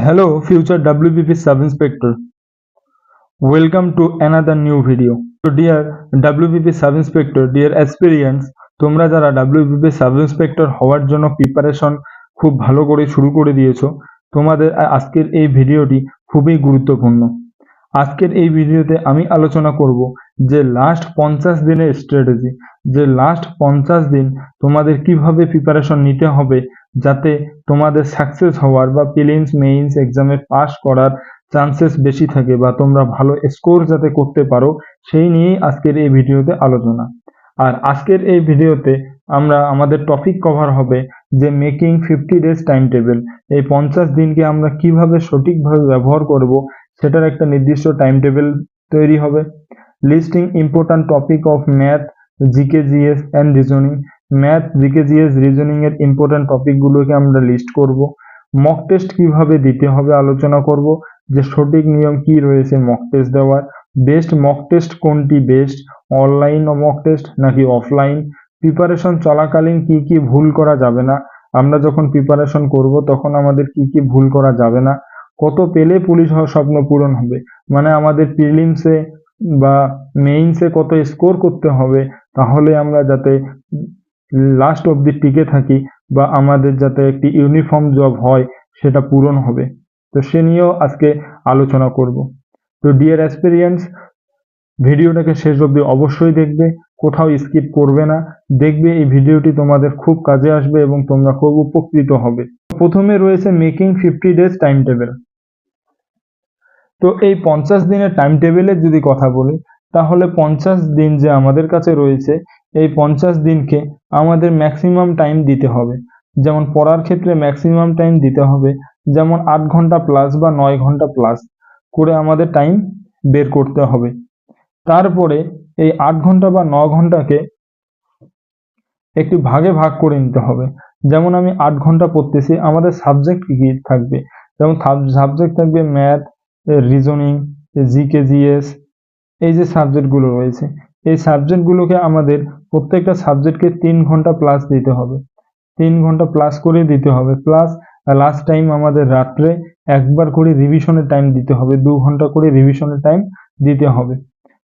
Hello, future WPP sub inspector. Welcome to another new video. So, dear WPP sub inspector, dear aspirants, তোমরা যারা WPP sub inspector হওয়ার জন্য preparation খুব ভালো করে শুরু করে দিয়েছ তোমাদের আজকের এই ভিডিওটি খুবই গুরুত্বপূর্ণ আজকের এই ভিডিওতে আমি আলোচনা করব যে লাস্ট পঞ্চাশ দিনের স্ট্র্যাটেজি যে লাস্ট পঞ্চাশ দিন তোমাদের কীভাবে প্রিপারেশন নিতে হবে যাতে তোমাদের সাকসেস হওয়ার বা প্রিলিমস মেইনস এক্সামে পাস করার চান্সেস বেশি থাকে বা তোমরা ভালো স্কোর যাতে করতে পারো, সেই নিয়েই আজকের এই ভিডিওতে আলোচনা। আর আজকের এই ভিডিওতে আমরা, আমাদের টপিক কভার হবে যে making fifty days time table এই পঞ্চাশ দিনকে আমরা কীভাবে সঠিকভাবে ব্যবহার করব, সেটার একটা নির্দিষ্ট টাইম টেবিল তৈরি হবে। Listing important topic of math GK GS and reasoning math GK GS reasoning এর ইম্পর্ট্যান্ট টপিকগুলোকে আমরা লিস্ট করব। মক টেস্ট কীভাবে দিতে হবে আলোচনা করব? যে সঠিক নিয়ম কি রয়েছে মক টেস্ট দেওয়ার? বেস্ট মক টেস্ট কোনটি বেস্ট অনলাইন মক টেস্ট নাকি অফলাইন প্রিপারেশন চলাকালীন কি কি ভুল করা যাবে না? আমরা যখন প্রিপারেশন করব, তখন আমাদের কি কি ভুল করা যাবে না? কত পেলে পুলিশ হওয়ার স্বপ্ন পূরণ হবে? মানে আমাদের প্রিলিমসে বা মেইনসে কত স্কোর করতে হবে? তাহলে আমরা যাতে লাস্ট অবধি টিকে থাকি বা আমাদের যাতে একটি ইউনিফর্ম জব হয়, সেটা পূরণ হবে। তো সে নিয়েও আজকে আলোচনা করব। তো ডিয়ার এক্সপিরিয়েন্স ভিডিওটাকে শেষ অবধি অবশ্যই দেখবে, কোথাও স্কিপ করবে না। দেখবে এই ভিডিওটি তোমাদের খুব কাজে আসবে এবং তোমরা খুব উপকৃত হবে। প্রথমে রয়েছে making fifty days time table তো এই পঞ্চাশ দিনের টাইম টেবিলের যদি কথা বলি তাহলে পঞ্চাশ দিন যে আমাদের কাছে রয়েছে, এই পঞ্চাশ দিনকে আমাদের ম্যাক্সিমাম টাইম দিতে হবে। যেমন পড়ার ক্ষেত্রে ম্যাক্সিমাম টাইম দিতে হবে, যেমন আট ঘণ্টা প্লাস বা নয় ঘণ্টা প্লাস করে আমাদের টাইম বের করতে হবে। তারপরে এই আট ঘণ্টা বা ন ঘন্টাকে একটি ভাগে ভাগ করে নিতে হবে। যেমন আমি আট ঘণ্টা পড়তেছি, আমাদের সাবজেক্ট কি থাকবে? যেমন সাবজেক্ট থাকবে ম্যাথ রিজনিং জিকে জিএস এই যে সাবজেক্টগুলো রয়েছে, এই সাবজেক্টগুলোকে আমাদের প্রত্যেকটা সাবজেক্টকে তিন ঘণ্টা প্লাস দিতে হবে। তিন ঘণ্টা প্লাস করে দিতে হবে। প্লাস লাস্ট টাইম আমাদের রাত্রে একবার করে রিভিশনের টাইম দিতে হবে। দু ঘণ্টা করে রিভিশনের টাইম দিতে হবে।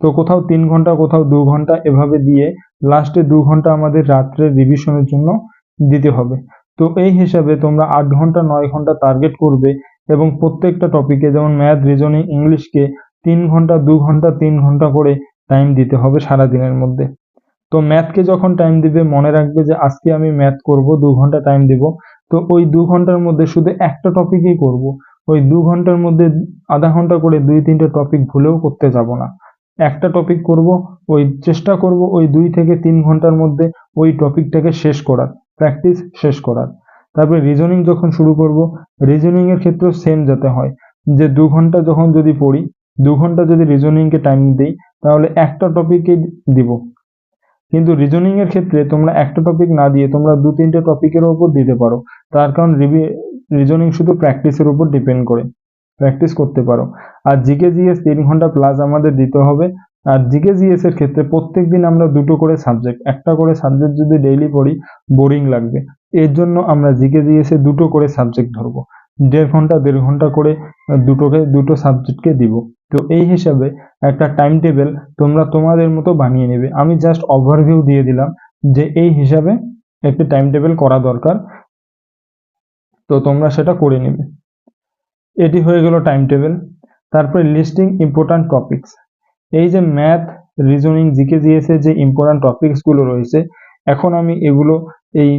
তো কোথাও তিন ঘণ্টা, কোথাও দু ঘণ্টা এভাবে দিয়ে লাস্টে দু ঘণ্টা আমাদের রাত্রে রিভিশনের জন্য দিতে হবে। তো এই হিসাবে তোমরা আট ঘণ্টা, নয় ঘণ্টা টার্গেট করবে এবং প্রত্যেকটা টপিকে যেমন ম্যাথ রিজনিং ইংলিশকে তিন ঘণ্টা, দু ঘণ্টা, তিন ঘণ্টা করে টাইম দিতে হবে সারা দিনের মধ্যে। তো ম্যাথকে যখন টাইম দিবে, মনে রাখবে যে আজকে আমি ম্যাথ করব, দু ঘণ্টা টাইম দিব। তো ওই দু ঘণ্টার মধ্যে শুধু একটা টপিকই করব। ওই দু ঘণ্টার মধ্যে আধা ঘণ্টা করে দুই, তিনটে টপিক ভুলেও করতে যাব না। একটা টপিক করব, ওই চেষ্টা করব ওই দুই থেকে তিন ঘণ্টার মধ্যে ওই টপিকটাকে শেষ করার প্র্যাকটিস শেষ করার। তারপরে রিজনিং যখন শুরু করব রিজনিং এর ক্ষেত্রেও সেম যাতে হয়। যে দু ঘণ্টা যখন যদি পড়ি দু ঘণ্টা যদি রিজনিংকে টাইম দিই, তাহলে একটা টপিকে দিব। কিন্তু রিজনিং এর ক্ষেত্রে তোমরা একটা টপিক না দিয়ে তোমরা দু, তিনটে টপিকের উপর দিতে পারো। তার কারণ রিজনিং শুধু প্র্যাকটিসের উপর ডিপেন্ড করে। প্র্যাকটিস করতে পারো। আর জিকে জিএস তিন ঘণ্টা প্লাস আমাদের দিতে হবে। আর জিকে জিএস এর ক্ষেত্রে প্রত্যেক দিন আমরা দুটো করে সাবজেক্ট একটা করে সাবজেক্ট যদি ডেইলি পড়ি বোরিং লাগবে। এর জন্য আমরা জিকে জিএস এ দুটো করে সাবজেক্ট ধরবো। দেড় ঘণ্টা দেড় ঘণ্টা করে দুটোকে, দুটো সাবজেক্টকে দিব। তো এই হিসাবে একটা টাইম টেবিল তোমরা তোমাদের মতো বানিয়ে নেবে। আমি জাস্ট ওভারভিউ দিয়ে দিলাম যে এই হিসাবে একটি টাইম টেবিল করা দরকার। তো তোমরা সেটা করে নেবে। এটি হয়ে গেল টাইম টেবিল তারপরে লিস্টিং ইম্পর্ট্যান্ট টপিকস এই যে ম্যাথ রিজনিং জিকে জিএস যে ইম্পর্ট্যান্ট টপিকসগুলো রয়েছে এখন আমি এগুলো এই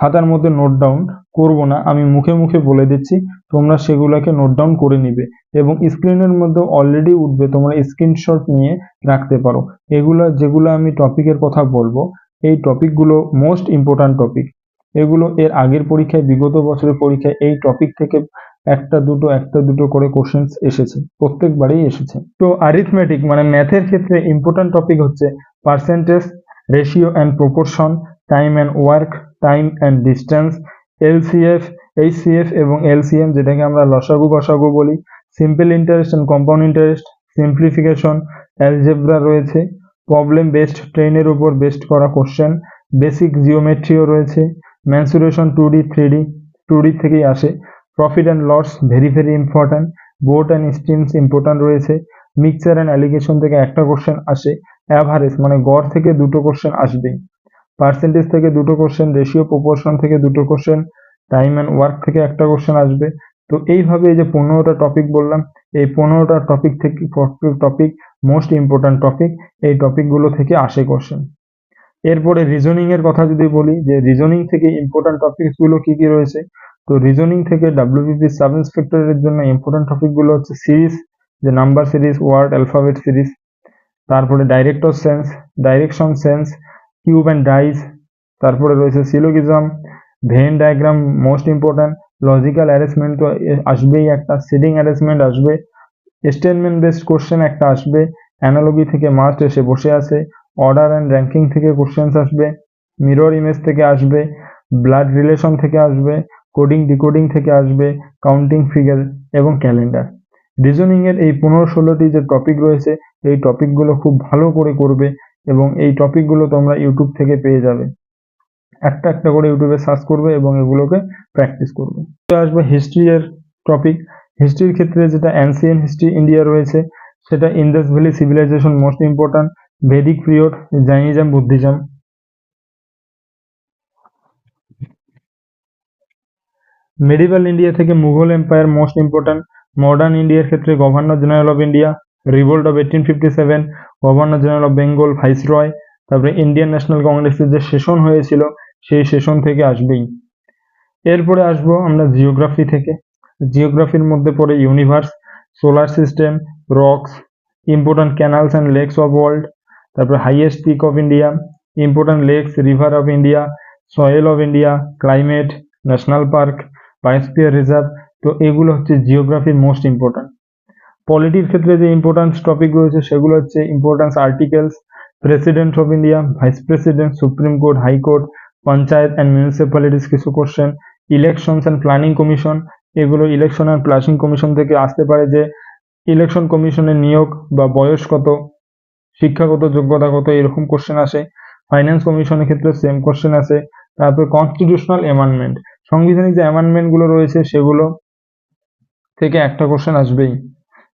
খাতার মধ্যে নোট ডাউন করব না, আমি মুখে মুখে বলে দিচ্ছি, তোমরা সেগুলোকে নোট ডাউন করে নিবে এবং স্ক্রিনের মধ্যে অলরেডি উঠবে, তোমরা স্ক্রিনশট নিয়ে রাখতে পারো। এগুলো, যেগুলো আমি টপিকের কথা বলব, এই টপিকগুলো মোস্ট ইম্পর্ট্যান্ট টপিক এগুলো এর আগের পরীক্ষায়, বিগত বছরের পরীক্ষায়, এই টপিক থেকে একটা দুটো একটা দুটো করে কোশ্চেন্স এসেছে, প্রত্যেকবারেই এসেছে। তো আরিথমেটিক মানে ম্যাথের ক্ষেত্রে ইম্পর্ট্যান্ট টপিক হচ্ছে percentage ratio and proportion time and work time and distance LCF HCF এবং এলসিএম যেটাকে আমরা লসাগু গসাগু বলি simple interest and compound interest simplification algebra রয়েছে প্রবলেম বেসড ট্রেনের উপর বেসড করা কোশ্চেন বেসিক জিওমেট্রিও রয়েছে mensuration two D three D two D থেকেই আসে profit and loss very very important boat and streams important রয়েছে মিক্সচার অ্যান্ড অ্যালিগেশন থেকে একটা কোশ্চেন আসে অ্যাভারেজ মানে গড় থেকে দুটো কোশ্চেন আসবেই পার্সেন্টেজ থেকে দুটো কোশ্চেন রেশিও প্রপোর্শন থেকে দুটো কোশ্চেন টাইম অ্যান্ড ওয়ার্ক থেকে একটা কোশ্চেন আসবে। তো এইভাবে এই যে পনেরোটা টপিক বললাম, এই পনেরোটা টপিক থেকে টপিক মোস্ট ইম্পর্ট্যান্ট টপিক এই টপিকগুলো থেকে আসে কোশ্চেন এরপরে রিজনিং এর কথা যদি বলি, যে রিজনিং থেকে ইম্পর্ট্যান্ট টপিকসগুলো কি কি রয়েছে? তো রিজনিং থেকে ডাব্লিউবিপি সাব ইন্সপেক্টরের জন্য ইম্পর্ট্যান্ট টপিকগুলো হচ্ছে সিরিজ যে number series word alphabet series তারপরে director sense direction sense cube and dice তারপরে রয়েছে syllogism Venn diagram most important logical arrangement তো আসবেই একটা সিডিং অ্যারেঞ্জমেন্ট আসবে স্টেটমেন্ট বেসড কোশ্চেন একটা আসবে অ্যানালজি থেকে মাস্ট এসে বসে আছে অর্ডার অ্যান্ড র্যাঙ্কিং থেকে কোশ্চেন্স আসবে মিরর ইমেজ থেকে আসবে ব্লাড রিলেশন থেকে আসবে কোডিং ডিকোডিং থেকে আসবে কাউন্টিং ফিগার এবং ক্যালেন্ডার রিজনিং এর এই পনেরো ষোলোটি যে টপিক রয়েছে, এই টপিকগুলো খুব ভালো করে করবে এবং এই টপিকগুলো তোমরা ইউটিউব থেকে পেয়ে যাবে। একটা একটা করে ইউটিউবে সার্চ করবে এবং এগুলোকে প্র্যাকটিস করবে। আসবে হিস্ট্রি এর টপিক হিস্ট্রির ক্ষেত্রে যেটা অ্যানসিয়েন্ট হিস্ট্রি ইন্ডিয়া রয়েছে, সেটা Indus valley civilisation most important Vedic period Jainism Buddhism medieval India থেকে Mughal empire most important modern ইন্ডিয়ার ক্ষেত্রে governor general of India revolt of eighteen fifty seven governor general of Bengal viceroy তারপরে Indian national কংগ্রেসের যে session হয়েছিল, সেই session থেকে আসবেই। এরপরে আসব আমরা জিওগ্রাফি থেকে। জিওগ্রাফির মধ্যে পড়ে universe solar system rocks important canals and lakes of world তারপরে highest peak of India important lakes river of India soil of India climate national park biosphere reserve তো এগুলো হচ্ছে জিওগ্রাফির মোস্ট ইম্পর্ট্যান্ট পলিটির ক্ষেত্রে যে ইম্পর্ট্যান্স টপিক রয়েছে, সেগুলো হচ্ছে importance articles president of India vice president supreme court high court panchayat and municipalities কিছু question elections and planning commission এগুলো ইলেকশন অ্যান্ড প্ল্যানিং কমিশন থেকে আসতে পারে যে ইলেকশন কমিশনের নিয়োগ বা বয়স কত, শিক্ষাগত যোগ্যতা কত, এরকম কোশ্চেন আসে। ফাইন্যান্স কমিশনের ক্ষেত্রে সেম কোশ্চেন আসে। তারপর কনস্টিটিউশনাল অ্যামেন্ডমেন্ট সাংবিধানিক যে অ্যামেন্ডমেন্টগুলো রয়েছে, সেগুলো থেকে একটা কোশ্চেন আসবেই।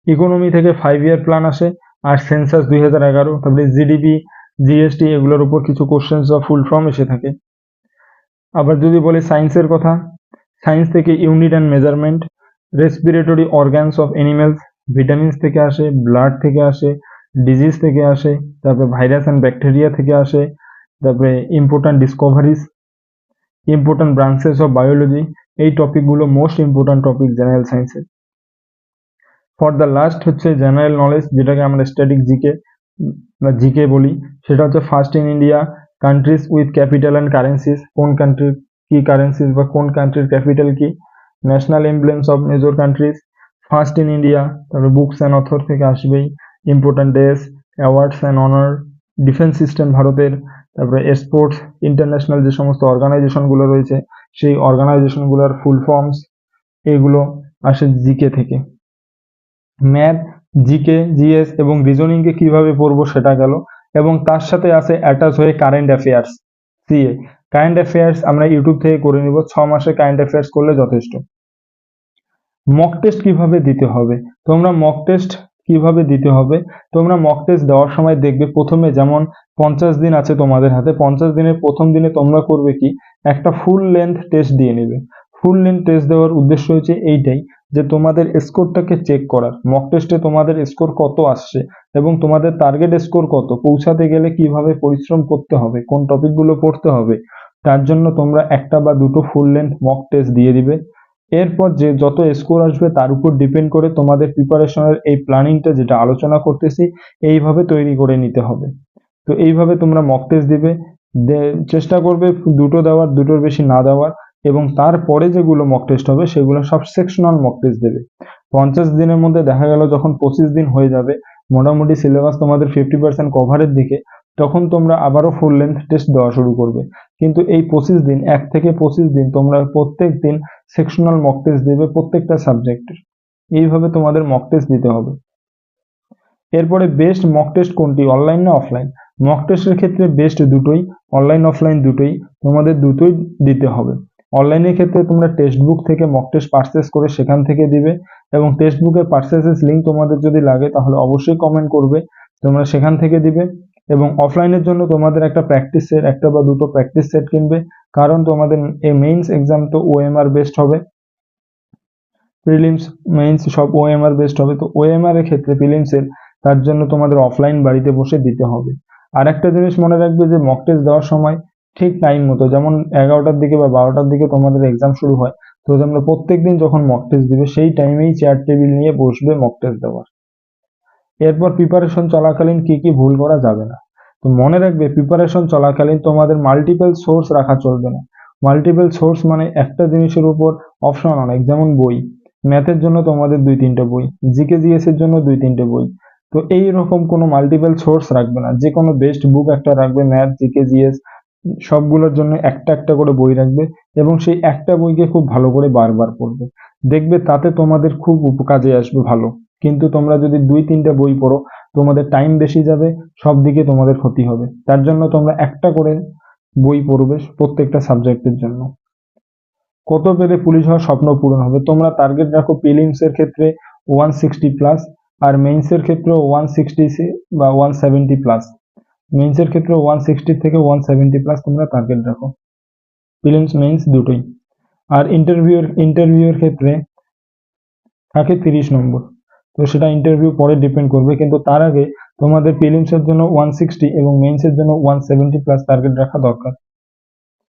ইকোনমি থেকে ফাইভ ইয়ার প্ল্যান আসে, আর সেন্সাস দুই হাজার এগারো, তারপরে জিডিপি জিএসটি এগুলোর উপর কিছু কোশ্চেন বা ফুল ফর্ম এসে থাকে। আবার যদি বলি সায়েন্সের কথা সায়েন্স থেকে unit and measurement respiratory organs of animals vitamins থেকে আসে ব্লাড থেকে আসে ডিজিজ থেকে আসে, তারপরে ভাইরাস অ্যান্ড ব্যাকটেরিয়া থেকে আসে, তারপরে important discoveries important branches of biology এই টপিকগুলো মোস্ট ইম্পর্ট্যান্ট টপিক জেনারেল সায়েন্সের ফর দ্য লাস্ট হচ্ছে জেনারেল নলেজ যেটাকে আমরা স্ট্যাটিক জিকে বা জিকে বলি, সেটা হচ্ছে first in India countries with capital and currencies কোন কান্ট্রির কি কারেন্সিস বা কোন কান্ট্রির ক্যাপিটাল কি national emblems of major countries first in India তারপরে বুকস অ্যান্ড অথর থেকে আসবেই important days awards and honour defence system ভারতের, তারপরে স্পোর্টস ইন্টারন্যাশনাল যে সমস্ত অর্গানাইজেশনগুলো রয়েছে, সেই অর্গানাইজেশনগুলোর ফুল ফর্মস এগুলো আসে জিকে থেকে। ম্যাথ, জিকে, জিএস এবং রিজনিংকে কীভাবে পড়ব সেটা গেল এবং তার সাথে আছে অ্যাটাচ হয়ে current affairs CA current affairs আমরা ইউটিউব থেকে করে নিব, ছ মাসে কারেন্ট অ্যাফেয়ার্স করলে যথেষ্ট। মক টেস্ট কীভাবে দিতে হবে? তোমরা মক টেস্ট কীভাবে দিতে হবে? তোমরা মক টেস্ট দেওয়ার সময় দেখবে প্রথমে যেমন পঞ্চাশ দিন আছে তোমাদের হাতে, পঞ্চাশ দিনের প্রথম দিনে তোমরা করবে কি? একটা ফুল লেন্থ টেস্ট দিয়ে নেবে। ফুল লেন্থ টেস্ট দেওয়ার উদ্দেশ্য হচ্ছে এইটাই যে তোমাদের স্কোরটাকে চেক করার। মক টেস্টে তোমাদের স্কোর কত আসছে এবং তোমাদের টার্গেট স্কোর কত? পৌঁছাতে গেলে কীভাবে পরিশ্রম করতে হবে? কোন টপিকগুলো পড়তে হবে? তার জন্য তোমরা একটা বা দুটো ফুল লেন্থ মক টেস্ট দিয়ে দিবে। এরপর যে যত স্কোর আসবে তার উপর ডিপেন্ড করে তোমাদের প্রিপারেশনের এই প্ল্যানিংটা যেটা আলোচনা করতেছি, এইভাবে তৈরি করে নিতে হবে। তো এইভাবে তোমরা মক টেস্ট দিবে। চেষ্টা করবে দুটো দেওয়ার, দুটোর বেশি না দেওয়ার। এবং তারপরে যেগুলো মক টেস্ট হবে, সেগুলো সব সেকশনাল মক টেস্ট দেবে। পঞ্চাশ দিনের মধ্যে দেখা গেল যখন পঁচিশ দিন হয়ে যাবে, মোটামুটি সিলেবাস তোমাদের ফিফটি পার্সেন্ট কভারের দিকে, তখন তোমরা আবারও ফুল লেন্থ টেস্ট দেওয়া শুরু করবে। কিন্তু এই পঁচিশ দিন, এক থেকে পঁচিশ দিন তোমরা প্রত্যেক দিন সেকশনাল মক টেস্ট দেবে প্রত্যেকটা সাবজেক্টের এইভাবে তোমাদের মক টেস্ট দিতে হবে। এরপরে বেস্ট মক টেস্ট কোনটি? অনলাইন না অফলাইন মক টেস্টের ক্ষেত্রে বেস্ট দুটোই অনলাইন অফলাইন দুটোই তোমাদের দুটোই দিতে হবে। অনলাইনের ক্ষেত্রে তোমরা টেক্সট বুক থেকে মক টেস্ট পারচেস করে সেখান থেকে দিবে এবং টেক্সট বুকের পারচেসেস লিঙ্ক তোমাদের যদি লাগে তাহলে অবশ্যই কমেন্ট করবে, তোমরা সেখান থেকে দিবে এবং অফলাইনের জন্য তোমাদের একটা প্র্যাকটিস সেট একটা বা দুটো প্র্যাকটিস সেট কিনবে। কারণ তোমাদের এই মেইনস এক্সাম তো ওএমআর বেসড হবে। প্রিলিমস মেইনস সব ওএমআর বেসড হবে। তো ওএমআর এর ক্ষেত্রে প্রিলিমসের তার জন্য তোমাদের অফলাইন বাড়িতে বসে দিতে হবে। আর একটা জিনিস মনে রাখবে যে মক টেস্ট দেওয়ার সময় ঠিক টাইম মতো। যেমন এগারোটার দিকে বা বারোটার দিকে তোমাদের এক্সাম শুরু হয়, তো তোমরা প্রত্যেকদিন যখন মক টেস্ট দিবে, সেই টাইমেই চেয়ার টেবিল নিয়ে বসবে মক টেস্ট দেওয়ার। এরপর প্রিপারেশন চলাকালীন কি কি ভুল করা যাবে না। তো মনে রাখবে প্রিপারেশন চলাকালীন তোমাদের মাল্টিপল সোর্স রাখা চলবে না। মাল্টিপল সোর্স মানে একটা জিনিসের উপর অপশন অনেক, যেমন বই। ম্যাথের জন্য তোমাদের দুই তিনটে বই জিকে জিএস এর জন্য দুই তিনটে বই। তো এই রকম কোনো মাল্টিপল সোর্স রাখবে না। যে কোনো বেস্ট বুক একটা রাখবে ম্যাথ জিকে জিএস সবগুলোর জন্য একটা একটা করে বই রাখবে এবং সেই একটা বইকে খুব ভালো করে বারবার পড়বে। দেখবে তাতে তোমাদের খুব কাজে আসবে ভালো। কিন্তু তোমরা যদি দুই, তিনটা বই পড়ো, তোমাদের টাইম বেশি যাবে সব দিকে তোমাদের ক্ষতি হবে। তার জন্য তোমরা একটা করে বই পড়বে প্রত্যেকটা সাবজেক্টের জন্য। কত পেলে পুলিশ হওয়ার স্বপ্ন পূরণ হবে? তোমরা টার্গেট রাখো প্রিলিমস এর ক্ষেত্রে ওয়ান সিক্সটি প্লাস আর মেইনস এর ক্ষেত্রে ওয়ান সিক্সটি বা ওয়ান সেভেন্টি প্লাস মেইনস এর ক্ষেত্রে ওয়ান সিক্সটি থেকে ওয়ান সেভেন্টি প্লাস তোমরা টার্গেট রাখো প্রিলিমস মেইনস দুটোই। আর ইন্টারভিউর ইন্টারভিউর ক্ষেত্রে থাকে তিরিশ নম্বর। তো সেটা ইন্টারভিউ পরে ডিপেন্ড করবে। কিন্তু তার আগে তোমাদের প্রিলিমসের জন্য ওয়ান সিক্সটি এবং মেন্সের জন্য ওয়ান সেভেন্টি প্লাস টার্গেট রাখা দরকার।